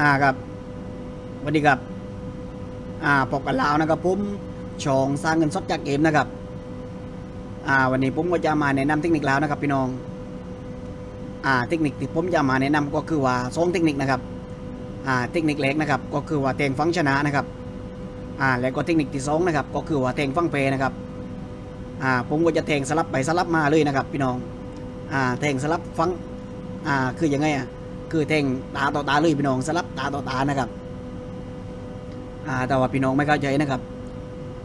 อ่าครับสวัสดีครับ อ่าพบกันแล้วนะครับผมช่องสร้างเงินสดจากเกมนะครับ อ่า วันนี้ผมก็จะมาแนะนำเทคนิคแล้วนะครับพี่น้อง อ่า เทคนิคที่ผมจะมาแนะนำก็คือว่าสองเทคนิคนะครับ อ่า เทคนิคแรกนะครับ ก็คือว่าแทงฟังชนะนะครับ อ่า แล้วก็เทคนิคที่สองนะครับ ก็คือว่าแทงฟังเพนะครับ อ่า ผมก็จะแทงสลับไปสลับมาเลยนะครับ พี่น้อง อ่า แทงสลับฟัง อ่า คือยังไงอะ คือแทงตาต่อตาเลยพี่น้องสลับตาต่อตานะครับอ่าแต่ว่าพี่น้องไม่เข้าใจนะครับ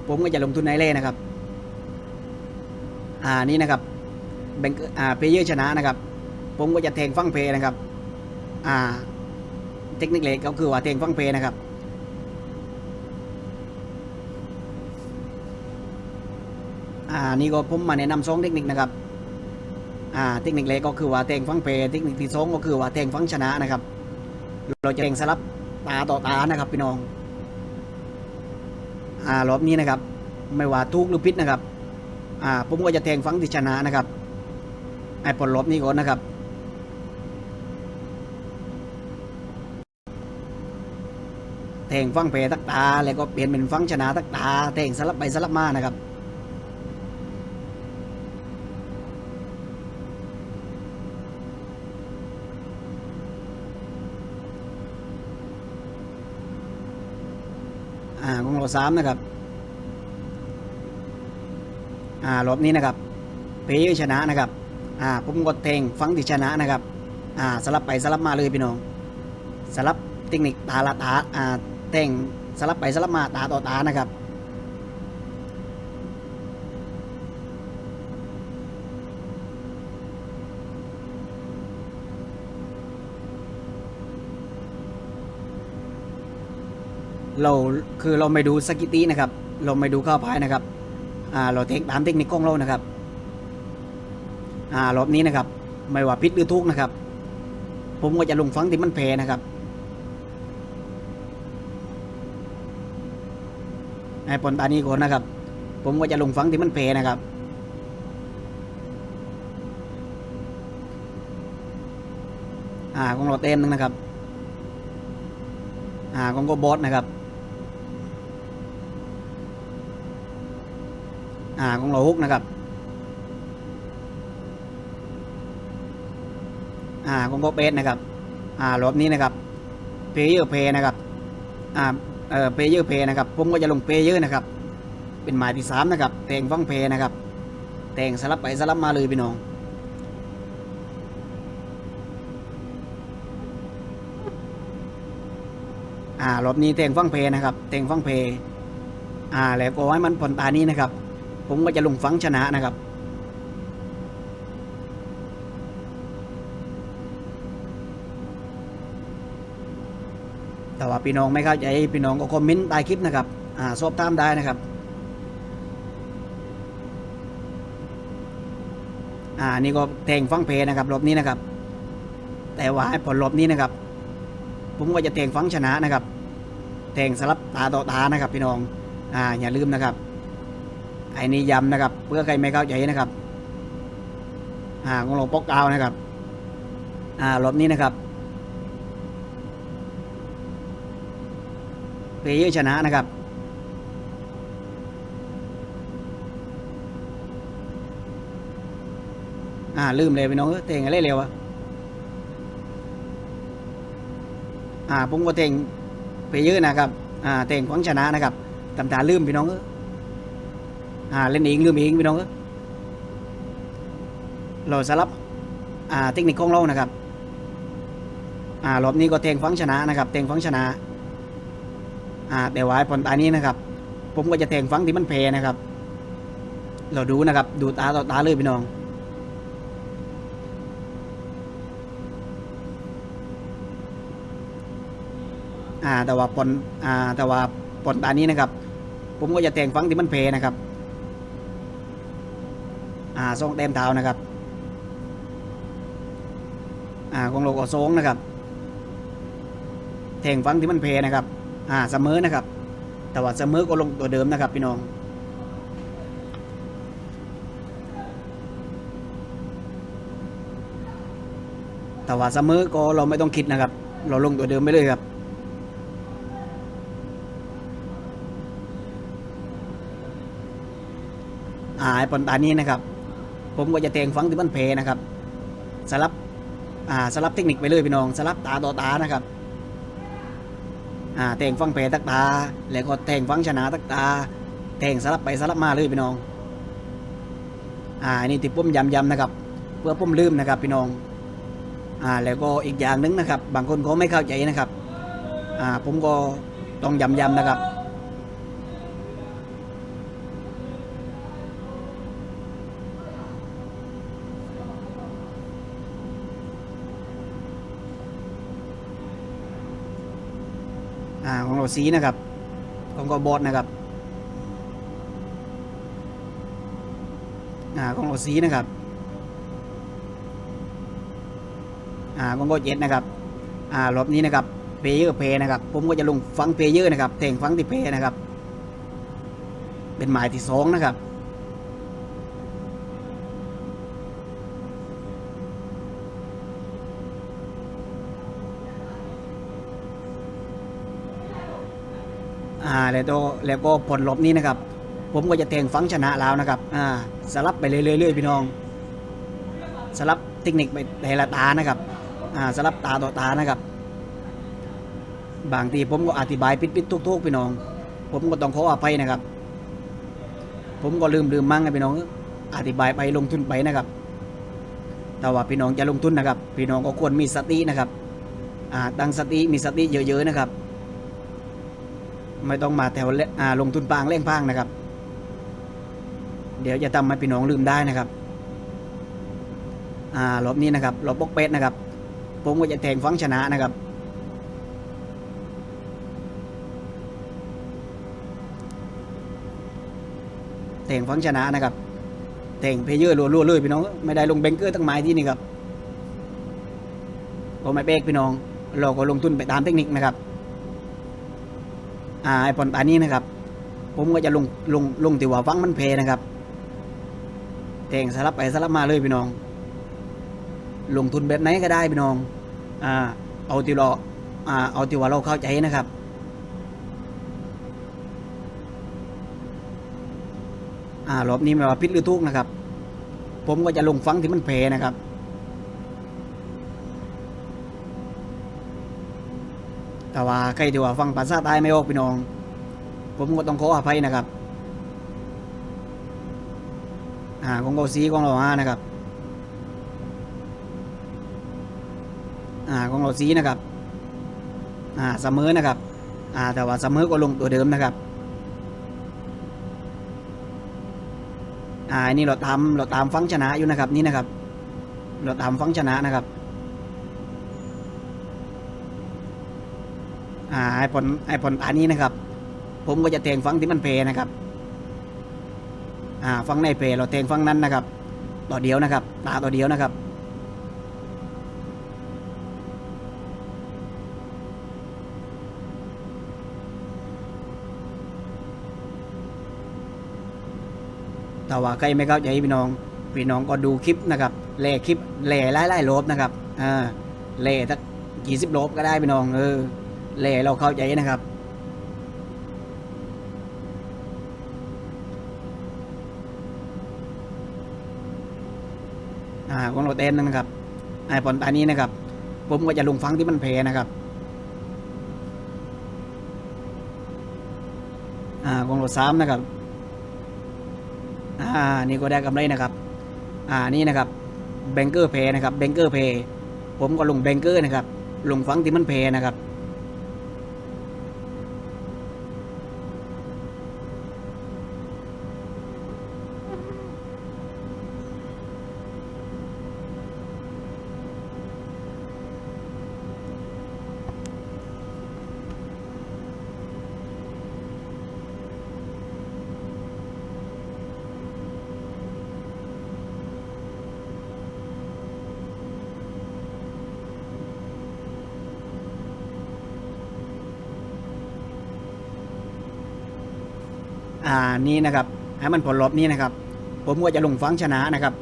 ผมก็จะลงทุนในเล่นะครับ อ่านี่นะครับแบงอ่าเพเยอร์ชนะนะครับ ผมก็จะแทงฟังเพนะครับ อ่า เทคนิคเล็กก็คือว่าแทงฟังเพนะครับอ่านี่ก็ผมมาแนะนำสองเทคนิคนะครับ อ่าเทคนิคแรกก็คือว่าแทงฟังเพเทคนิคที่สองก็คือว่าแทงฟังชนะนะครับ เราจะแทงสลับตาต่อตานะครับพี่น้อง อ่ารอบนี้นะครับ ไม่ว่าทุกหรือพิษนะครับ อ่าผมก็จะแทงฟังที่ชนะนะครับไอ้ผลลบนี้ก่อนนะครับแทงฟังเพตักตา แล้วก็เปลี่ยนเป็นฟังชนะตักตาแทงสลับไปสลับมานะครับ อ่าของเราสามนะครับ อ่ารอบนี้นะครับ เพย์ชนะนะครับ อ่าผมกดแทงฟังตีชนะนะครับ อ่าสลับไปสลับมาเลยพี่น้อง สลับเทคนิคตาละตา อ่าแทงสลับไปสลับมาตาต่อตานะครับ เราคือเราไม่ดูสกิตีนะครับ เราไม่ดูเข้าพายนะครับ อ่าเราเทคตามเทคนิคของเรานะครับ อ่ารอบนี้นะครับ ไม่ว่าพิษหรือทุกนะครับ ผมก็จะลงฟังที่มันแพ้นะครับไอ้ปนตานี้ก่อนนะครับ ผมก็จะลงฟังที่มันแพ้นะครับอ่าของเราเต้นหนึงนะครับ อ่าของก็บอสนะครับ อ่าของเราฮุกนะครับอ่าของก็เป็ดนะครับอ่ารอบนี้นะครับเพย์เยอร์เพย์นะครับอ่าเออเพย์เยอร์เพย์นะครับผมก็จะลงเพย์เยอร์นะครับ เป็นหมายที่สามนะครับแทงฟังเพย์นะครับแทงสลับไปสลับมาเลยพี่น้องอ่ารอบนี้แทงฟังเพย์นะครับแทงฟังเพย์อ่าแล้วก็ให้มันผลตานี้นะครับ ผมก็จะลงฟังชนะนะครับ แต่ว่าพี่น้องไม่เข้าใจพี่น้องก็คอมเมนต์ใต้คลิปนะครับ อ่าสอบถามได้นะครับ อ่านี่ก็แทงฟังเพนะครับรอบนี้นะครับ แต่ว่าให้ผลรอบนี้นะครับ ผมก็จะแทงฟังชนะนะครับแทงสลับตาต่อตานะครับ พี่น้อง อ่าอย่าลืมนะครับ ไอ้นี่ย้ำนะครับ เพื่อใครไม่เข้าใจนะครับ อ่าของหลวงปอกกาวนะครับ อ่ารอบนี้นะครับเพลเยอร์ชนะนะครับอ่าลืมเลยพี่น้องเอ้ยเตงอะไรเร็วอะอ่าผมก็เตงเพลเยอร์นะครับ อ่าเตงขวางชนะนะครับตำตาลืมพี่น้องเอ้ย อ่าเล่นเองลืมเองพี่น้องเอ้ยเราสลับอ่าเทคนิคของเรานะครับอ่ารอบนี้ก็เตงฟังชนะนะครับเตงฟังชนะอ่าแต่ว่าผลตานี้นะครับ ผมก็จะแทงฟังที่มันแพ้นะครับ เราดูนะครับ ดูตาต่อตาเลยพี่น้องอ่าแต่ว่าผลอ่าแต่ว่าผลตานี้นะครับ ผมก็จะแทงฟังที่มันแพ้นะครับาซองแต้มเท้านะครับอ่าของโลกอสองนะครับแทงฟังที่มันเพนะครับอ่าเสมอนะครับ แต่ว่าเสมอก็ลงตัวเดิมนะครับพี่น้องแต่ว่าเสมอก็เราไม่ต้องคิดนะครับ เราลงตัวเดิมไปเลยครับอ่าไอปอนตานี้นะครับ ผมก็จะแทงฟังที่มันเพนะครับสลับอ่าสลับเทคนิคไปเลยพี่น้องสลับตาต่อตานะครับอ่าแทงฟังเพตักตา แล้วก็แทงฟังชนะตักตาแทงสลับไปสลับมาเลยพี่น้องอ่าอันนี่ที่ผมย้ำๆนะครับเพื่อผมลืมนะครับพี่น้องอ่าแล้วก็อีกอย่างหนึงนะครับ บางคนเขาไม่เข้าใจนะครับอ่าผมก็ต้องย้ำๆนะครับ อ่าของเราสีนะครับ ของกอบอสนะครับอ่าของเราสีนะครับอ่าของก็เจ็ดนะครับอ่ารอบนี้นะครับเพเยอร์เพนะครับ ผมก็จะลงฟังเพเยอร์นะครับแต่งฟังตีเพนะครับ เป็นหมายที่สองนะครับ อ่าแล้วก็แล้วก็ผลลบนี้นะครับ ผมก็จะแทงฟังชนะแล้วนะครับอ่าสลับไปเรื่อยๆพี่น้อง สลับเทคนิคไปแต่ละตานะครับอ่าสลับตาต่อตานะครับ บางทีผมก็อธิบายปิดๆทุกๆพี่น้อง ผมก็ต้องขออภัยนะครับ ผมก็ลืมลืมมั่งไงพี่น้อง อธิบายไปลงทุนไปนะครับ แต่ว่าพี่น้องจะลงทุนนะครับ พี่น้องก็ควรมีสตินะครับอ่าตั้งสติมีสติเยอะๆนะครับ ไม่ต้องมาแถวเล่ลงทุนปางเล่งพางนะครับ เดี๋ยวจะทำให้พี่น้องลืมได้นะครับอ่ารอบนี้นะครับรอบบกเป็ดนะครับ ผมก็จะแทงฟังชนะนะครับ แทงฟังชนะนะครับ แทงเพเยอร์รัวๆเลยพี่น้อง ไม่ได้ลงแบงเกอร์ตั้งไม้ที่นี่ครับผมไม่เป๊กพี่น้อง เราก็ลงทุนไปตามเทคนิคนะครับ อ่าไอปอนตานี้นะครับ ผมก็จะลงลงลงที่ว่าฟังมันเพนะครับแทงสลับไปสลับมาเลยพี่น้อง ลงทุนแบบไหนก็ได้พี่น้องอ่าเอาที่เราอ่าเอาที่ว่าเราเข้าใจนะครับอ่ารอบนี้ไม่ว่าพิษหรือทุกนะครับ ผมก็จะลงฟังที่มันเพนะครับ แต่ว่าใครที่ว่าฟังภาษาใต้ไม่ออกพี่น้อง ผมก็ต้องขออภัยนะครับอ่าของเราสีของเราห้านะครับอ่าของเราสีนะครับอ่าเสมอนะครับอ่าแต่ว่าเสมอก็ลงตัวเดิมนะครับอ่าอันนี่เราตามเราตามฟังชนะอยู่นะครับนี่นะครับ เราตามฟังชนะนะครับาไอผลไอผลอันนี้นะครับ ผมก็จะแทงฟังที่มันเพนะครับอ่าฟังในเพเราแทงฟังนั้นนะครับ ต่อเดียวนะครับตาต่อเดียวนะครับแต่ว่าใครไม่เข้าใจพี่น้อง พี่น้องก็ดูคลิปนะครับแล่คลิปแล่ไล่ๆลบนะครับอ่าแล่สักกี่สิบลบก็ได้พี่น้องเออ แล่เราเข้าใจนะครับ อ่าของเราเต้นนะครับไอผลตานี้นะครับ ผมก็จะลงฟังที่มันเพนะครับ อ่าของเราซ้ำนะครับ อ่า นี่ก็ได้กำไรนะครับ อ่า นี่นะครับแบงเกอร์เพย์นะครับแบงเกอร์เพย์ผมก็ลงแบงเกอร์นะครับ ลงฟังที่มันเพย์นะครับ อ่านี่นะครับให้มันผลลบนี้นะครับ ผมก็จะลงฟังชนะนะครับ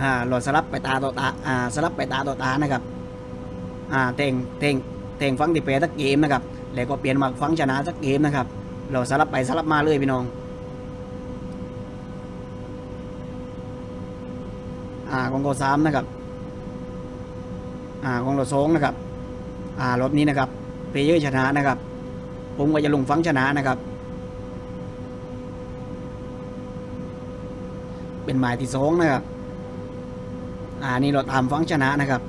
อ่าหลอดสลับไปตาต่อตาอ่าสลับไปตาต่อตานะครับอ่าเต่งเต่งเต่งฟังที่เปสักเกมนะครับแล้วก็เปลี่ยนมาฟังชนะสักเกมนะครับ เราสลับไปสลับมาเลยพี่น้องอ่ากองโกสามนะครับอ่ากองโกสองนะครับอ่ารอบนี้นะครับเพลเยอร์ชนะนะครับ ผมก็จะลงฟังชนะนะครับ เป็นหมายที่สองนะครับ อ่านี่เราตามฟังชนะนะครับ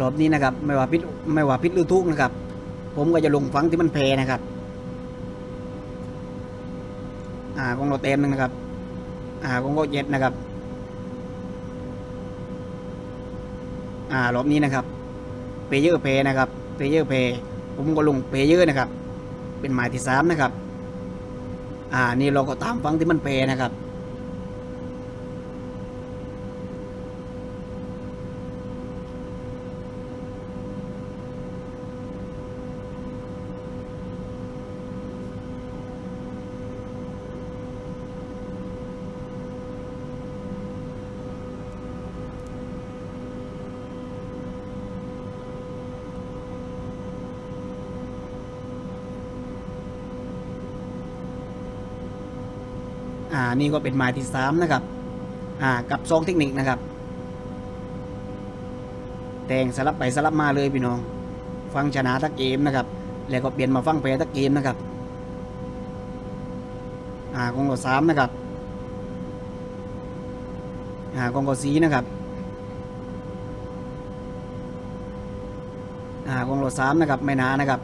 รอบนี้นะครับ ไม่ว่าพิษไม่ว่าพิษหรือทุกนะครับ ผมก็จะลงฟังที่มันเพนะครับอ่าของเราเต็มนึงนะครับอ่าของเราเย็ดนะครับอ่ารอบนี้นะครับเพเยอร์เพนะครับเพเยอร์เพผมก็ลงเพเยอร์นะครับ เป็นหมายที่สามนะครับ อ่านี่เราก็ตามฟังที่มันเพนะครับ นี่ก็เป็นหมายที่สามนะครับ อ่า กับซองเทคนิคนะครับ แต่งสลับไปสลับมาเลยพี่น้อง ฟังชนะทักเกมนะครับ แล้วก็เปลี่ยนมาฟังแพ้ทักเกมนะครับ อ่ากองกสามนะครับ อ่ากองกสีนะครับ อ่ากองกสามนะครับ ไม่นานะครับ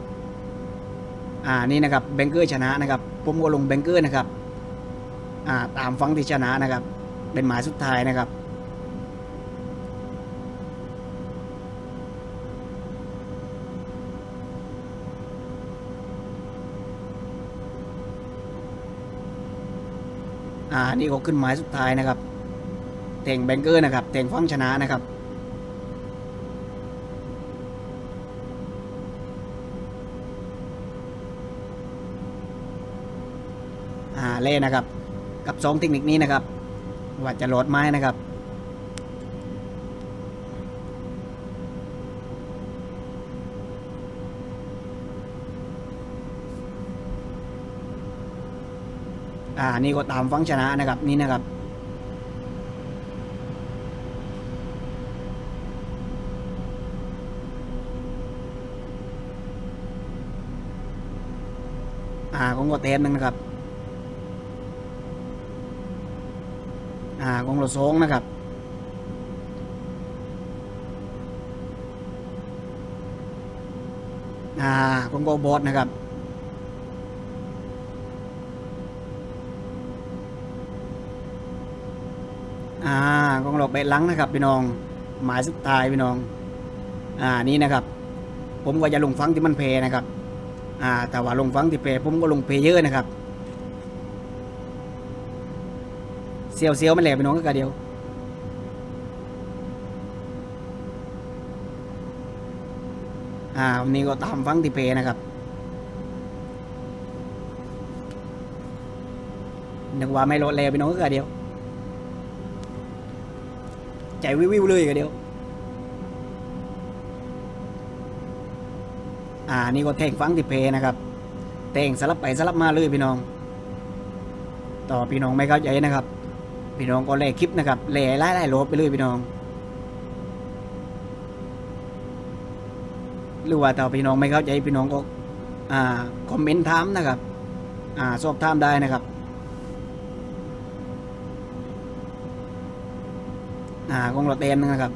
อ่า นี่นะครับ แบงเกอร์ชนะนะครับ ผมก็ลงแบงเกอร์นะครับ ตามฟังที่ชนะนะครับ เป็นหมายสุดท้ายนะครับอ่านี่ก็ขึ้นหมายสุดท้ายนะครับแต่งแบงเกอร์นะครับแต่งฟังชนะนะครับอ่าเล่นะครับ กับสองเทคนิคนี้นะครับ ว่าจะโหลดไม้นะครับ อ่า นี่ก็ตามฟังชนะนะครับ นี่นะครับอ่าของก็เต็มหนึงนะครับ อ่าของเราสองนะครับอ่าของก็บอสนะครับอ่าของเราไปลังนะครับพี่น้อง หมายสุดท้ายพี่น้อง อ่านี่นะครับ ผมก็จะลงฟังที่มันเพนะครับ อ่าแต่ว่าลงฟังที่เพผมก็ลงเพเยอะนะครับ เซียวเซียวมันแหลกพี่น้องก็กะเดียวอ่าวันนี้ก็ตามฟังที่เพนะครับนึกว่าไม่โลดแล้วพี่น้องก็กะเดียว ใจวิวๆเลยกะเดียว อ่านี่ก็แทงฟังที่เพนะครับแทงสลับไปสลับมาเลยพี่น้อง ต่อพี่น้องไม่เข้าใจนะครับ พี่น้องก็แลคลิปนะครับแลไล่ไล่ๆโลบไปเลยพี่น้อง หรือว่าถ้าพี่น้องไม่เข้าใจพี่น้องก็อ่าคอมเมนต์ถามนะครับ อ่าสอบถามได้นะครับอ่าของเราเตนนะครับ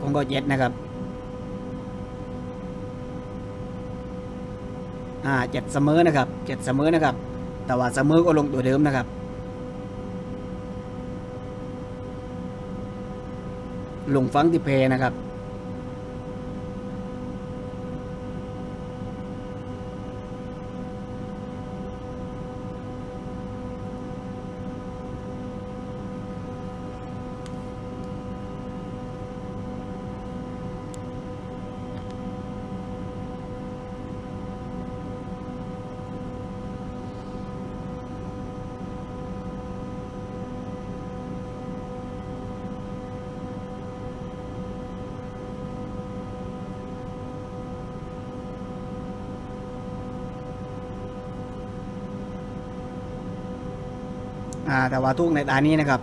ของก็เจ็ดนะครับอ่าเจ็ดเสมอนะครับเจ็ดเสมอนะครับ แต่ว่าเสมอก็ลงตัวเดิมนะครับลงฟังที่เพนะครับ อ่าแต่ว่าทุกในตานี้นะครับ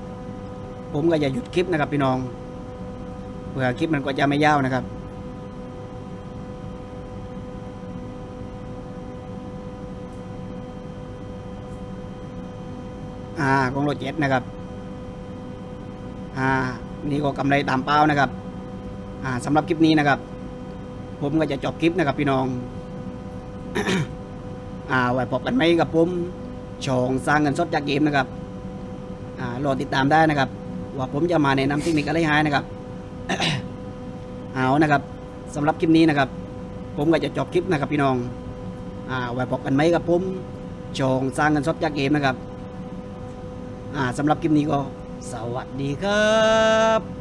ผมก็จะหยุดคลิปนะครับพี่น้องเผื่อคลิปมันก็จะไม่ยาวนะครับอ่าของรถเจ็ดนะครับอ่านี่ก็กำไรตามเป้านะครับอ่าสำหรับคลิปนี้นะครับ ผมก็จะจบคลิปนะครับพี่น้องอ่าไว้พบกันไหมกับผมช่องสร้างเงินสดจากเกมนะครับ รอติดตามได้นะครับ ว่าผมจะมาแนะนำเทคนิคอะไรให้นะครับ เอานะครับสำหรับคลิปนี้นะครับ ผมก็จะจบคลิปนะครับพี่น้องอ่าไว้พบกันไหมครับผมชองสร้างเงินสดจากเกมนะครับอ่าสำหรับคลิปนี้ก็สวัสดีครับ